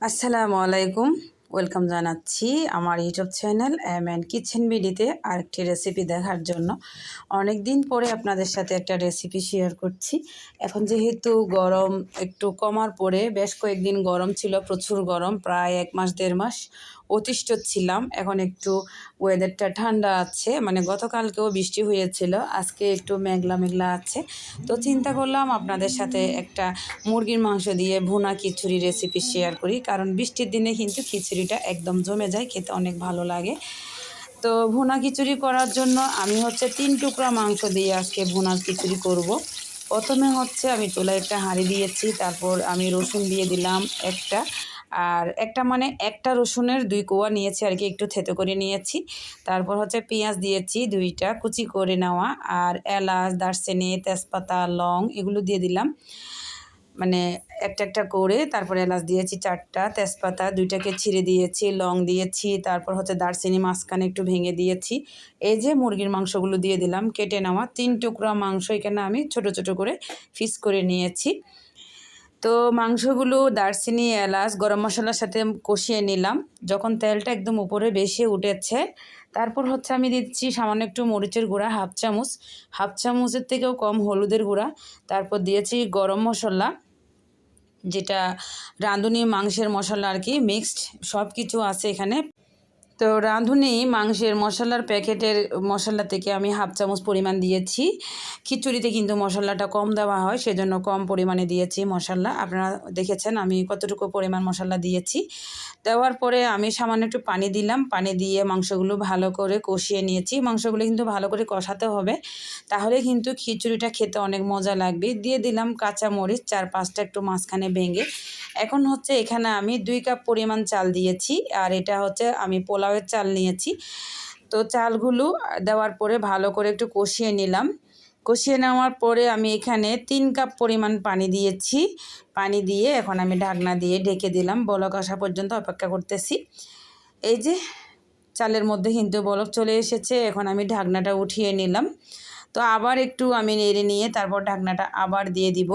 আসসালামু আলাইকুম। ওয়েলকাম জানাচ্ছি আমার YouTube channel M and kitchen বিডিতে আরেকটি রেসিপি দেখার জন্য। অনেক দিন পরে আপনাদের সাথে একটা রেসিপি শেয়ার করছি। এখন যেহেতু গরম একটু কমার পরে বেশ কয়েকদিন গরম ছিল, প্রচুর গরম, প্রায় এক মাস, দেড় মাস। অতিষ্ঠ ছিলাম। এখন একটু ওয়েদারটা ঠান্ডা আছে। মানে গতকালকেও বৃষ্টি হয়েছিল, আজকে একটু মেঘলা মেঘলা আছে। তো চিন্তা করলাম আপনাদের সাথে একটা মুরগির মাংস দিয়ে ভুনা খিচুড়ি রেসিপি শেয়ার করি। কারণ বৃষ্টির দিনে কিন্তু খিচুড়িটা একদম জমে যায়, খেতে অনেক ভালো লাগে। তো ভুনা খিচুড়ি করার জন্য আমি হচ্ছে তিন টুকরা মাংস দিয়ে আজকে ভুনা খিচুড়ি করব। প্রথমে হচ্ছে আমি চুলায় একটা হাঁড়ি দিয়েছি, তারপর আমি রসুন দিয়ে দিলাম একটা। আর একটা মানে একটা রসুনের দুই কোয়া নিয়েছি আর কি, একটু থেতো করে নিয়েছি। তারপর হচ্ছে পেঁয়াজ দিয়েছি দুইটা কুচি করে নেওয়া আর এলাচ, দারচিনি, তেজপাতা, লং এগুলো দিয়ে দিলাম। মানে একটা একটা করে তারপরে এলাচ দিয়েছি চারটা, তেজপাতা দুইটাকে ছিঁড়ে দিয়েছি, লং দিয়েছি, তারপর হচ্ছে দারচিনি মাঝখানে একটু ভেঙে দিয়েছি। এই যে মুরগির মাংসগুলো দিয়ে দিলাম, কেটে নেওয়া তিন টুকরা মাংস এখানে আমি ছোট ছোট করে ফিস করে নিয়েছি। তো মাংসগুলো দারচিনি, এলাচ, গরম মশলার সাথে কষিয়ে নিলাম। যখন তেলটা একদম উপরে বেশি উঠেছে, তারপর হচ্ছে আমি দিচ্ছি সামান্য একটু মরিচের গুঁড়া, হাফ চামচ। হাফ চামচের থেকেও কম হলুদের গুঁড়া। তারপর দিয়েছি গরম মশলা, যেটা রাঁধুনি মাংসের মশলা আর কি মিক্সড সব কিছু আছে এখানে। তো রাঁধুনি মাংসের মশলার প্যাকেটের মশলা থেকে আমি হাফ চামচ পরিমাণ দিয়েছি। খিচুড়িতে কিন্তু মশলাটা কম দেওয়া হয়, সেজন্য কম পরিমাণে দিয়েছি মশলা। আপনারা দেখেছেন আমি কতটুকু পরিমাণ মশলা দিয়েছি। দেওয়ার পরে আমি সামান্য একটু পানি দিলাম, পানি দিয়ে মাংসগুলো ভালো করে কষিয়ে নিয়েছি। মাংসগুলো কিন্তু ভালো করে কষাতে হবে, তাহলে কিন্তু খিচুড়িটা খেতে অনেক মজা লাগবে। দিয়ে দিলাম কাঁচা মরিচ, চার পাঁচটা একটু মাঝখানে ভেঙে। এখন হচ্ছে এখানে আমি দুই কাপ পরিমাণ চাল দিয়েছি, আর এটা হচ্ছে আমি পোলাওয়ের চাল নিয়েছি। তো চালগুলো দেওয়ার পরে ভালো করে একটু কষিয়ে নিলাম। কষিয়ে নেওয়ার পরে আমি এখানে তিন কাপ পরিমাণ পানি দিয়েছি। পানি দিয়ে এখন আমি ঢাকনা দিয়ে ঢেকে দিলাম। বলক আসা পর্যন্ত অপেক্ষা করতেছি। এই যে চালের মধ্যে কিন্তু বলক চলে এসেছে, এখন আমি ঢাকনাটা উঠিয়ে নিলাম। তো আবার একটু আমি নেড়ে নিয়ে তারপর ঢাকনাটা আবার দিয়ে দিব।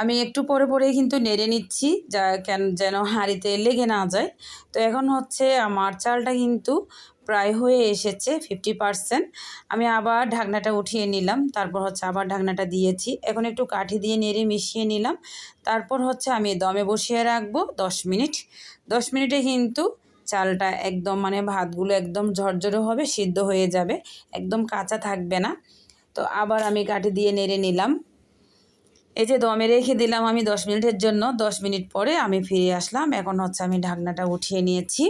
আমি একটু পরে পরে কিন্তু নেড়ে নিচ্ছি, যা কেন যেন হাঁড়িতে লেগে না যায়। তো এখন হচ্ছে আমার চালটা কিন্তু প্রায় হয়ে এসেছে ফিফটি পারসেন্ট আমি আবার ঢাকনাটা উঠিয়ে নিলাম, তারপর হচ্ছে আবার ঢাকনাটা দিয়েছি। এখন একটু কাঠি দিয়ে নেড়ে মিশিয়ে নিলাম। তারপর হচ্ছে আমি দমে বসিয়ে রাখব দশ মিনিট। দশ মিনিটে কিন্তু চালটা একদম মানে ভাতগুলো একদম ঝরঝরে হবে, সিদ্ধ হয়ে যাবে, একদম কাঁচা থাকবে না। তো আবার আমি কাঠি দিয়ে নেড়ে নিলাম। এই যে দমে রেখে দিলাম আমি দশ মিনিটের জন্য, দশ মিনিট পরে আমি ফিরে আসলাম। এখন হচ্ছে আমি ঢাকনাটা উঠিয়ে নিয়েছি।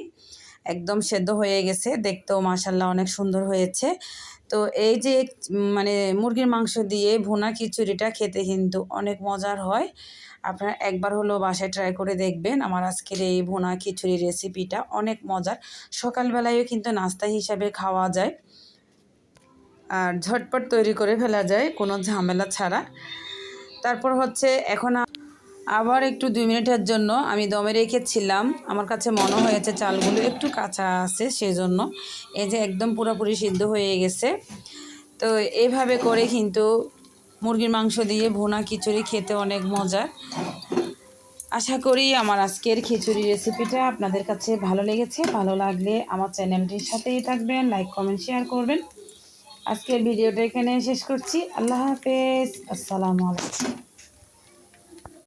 একদম সেদ্ধ হয়ে গেছে, দেখতেও মাসাল্লাহ অনেক সুন্দর হয়েছে। তো এই যে মানে মুরগির মাংস দিয়ে ভুনা খিচুড়িটা খেতে কিন্তু অনেক মজার হয়। আপনারা একবার হলো বাসায় ট্রাই করে দেখবেন। আমার আজকের এই ভুনা খিচুড়ি রেসিপিটা অনেক মজার। সকালবেলায়ও কিন্তু নাস্তা হিসাবে খাওয়া যায়। আর ঝটপট তৈরি করে ফেলা যায়, কোনো ঝামেলা ছাড়া। তারপর হচ্ছে এখন আবার একটু দুই মিনিটের জন্য আমি দমে রেখেছিলাম। আমার কাছে মনে হয়েছে চালগুলো একটু কাঁচা আছে সেই জন্য এই যে একদম পুরোপুরি সিদ্ধ হয়ে গেছে। তো এইভাবে করে কিন্তু মুরগির মাংস দিয়ে ভুনা খিচুড়ি খেতে অনেক মজা। আশা করি আমার আজকের খিচুড়ি রেসিপিটা আপনাদের কাছে ভালো লেগেছে, ভালো লাগলে আমার চ্যানেলটির সাথেই থাকবেন, লাইক, কমেন্ট, শেয়ার করবেন। আজকের ভিডিওটা এখানে শেষ করছি। আল্লাহ হাফেজ। আসসালামু আলাইকুম।